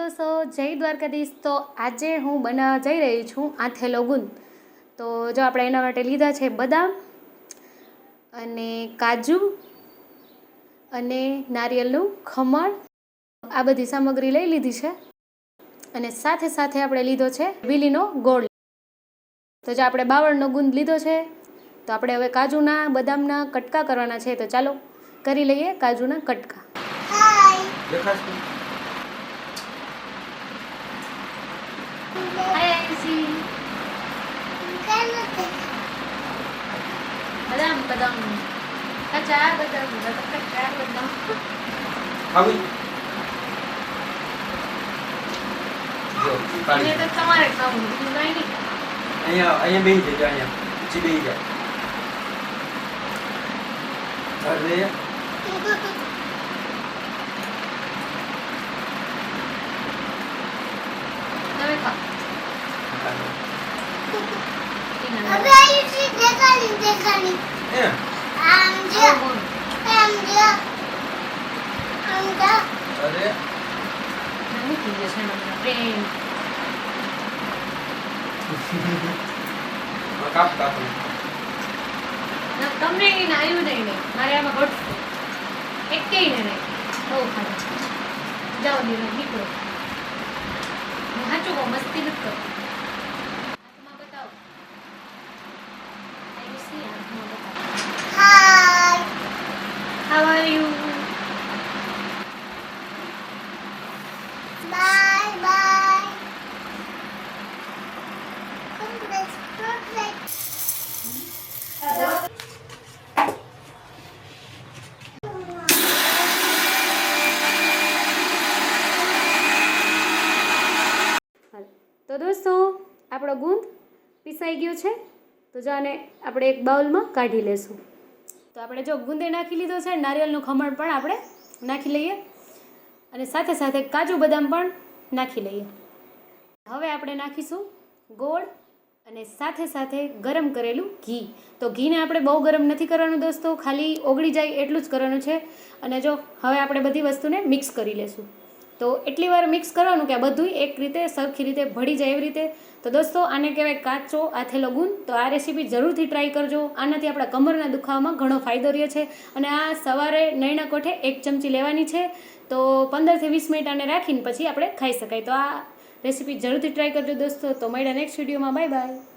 દોસ્તો જય દ્વારકાધીશ. તો આજે હું બનાવવા જઈ રહી છું આથેલો ગુંદ. તો જો આપણે એના માટે લીધા છે બદામ અને કાજુ અને નારિયેળનું ખમણ. આ બધી સામગ્રી લઈ લીધી છે અને સાથે સાથે આપણે લીધો છે બીલીનો ગોળ. તો જો આપણે બાવળનો ગુંદ લીધો છે તો આપણે હવે કાજુના બદામના કટકા કરવાના છે. તો ચાલો કરી લઈએ કાજુના કટકા. દેખાશ તું? હાય આયુષી બદામ બદામ કચા બદામ કચા બદામ ખાવી? જો, એને કાઢી. તો તમારે ખાવું બીજું કાંઈ નહીં અહીંયા અહીંયા બેસી જજો અહીંયા હવે આયુષી દેખાડી દેખાડી એમ આમ જો આમ જો આમ જો ધર દે ને મૂકી દે પ્રેમ કાપ કાપ તમને એને આવ્યું નહીં નહીં મારે આમાં ઘટશે એક કે નહીં બહુ ખાધું જાઓ દીનો નીકળો હું સાચું કહું મસ્તી નથી કરતી તો દોસ્તો, આપણો ગુંદ પીસાઈ ગયો છે. તો જો આને આપણે એક બાઉલમાં કાઢી લેશું. તો આપણે જો ગુંદે નાખી લીધો છે, નારિયેળનું ખમણ પણ આપણે નાખી લઈએ. અને સાથે સાથે કાજુ બદામ પણ નાખી લઈએ. હવે આપણે નાખીશું ગોળ અને સાથે સાથે ગરમ કરેલું ઘી. તો ઘીને આપણે બહુ ગરમ નથી કરવાનું દોસ્તો, ખાલી ઓગળી જાય એટલું જ કરવાનું છે. અને જો હવે આપણે બધી વસ્તુને મિક્સ કરી લેશું. તો એટલી વાર મિક્સ કરવાનું કે આ બધું એક રીતે સરખી રીતે ભળી જાય એવી રીતે. તો દોસ્તો, આને કહેવાય કાચો આથેલો ગુંદ તો આ રેસીપી જરૂરથી ટ્રાય કરજો. આનાથી આપણા કમરના દુખાવામાં ઘણો ફાયદો રહે છે. અને આ સવારે નૈણા કોઠે એક ચમચી લેવાની છે. તો પંદરથી વીસ મિનિટ આને રાખીને પછી આપણે ખાઈ શકાય. તો આ રેસીપી જરૂરથી ટ્રાય કરજો દોસ્તો. તો મળ્યા નેક્સ્ટ વિડીયોમાં બાય બાય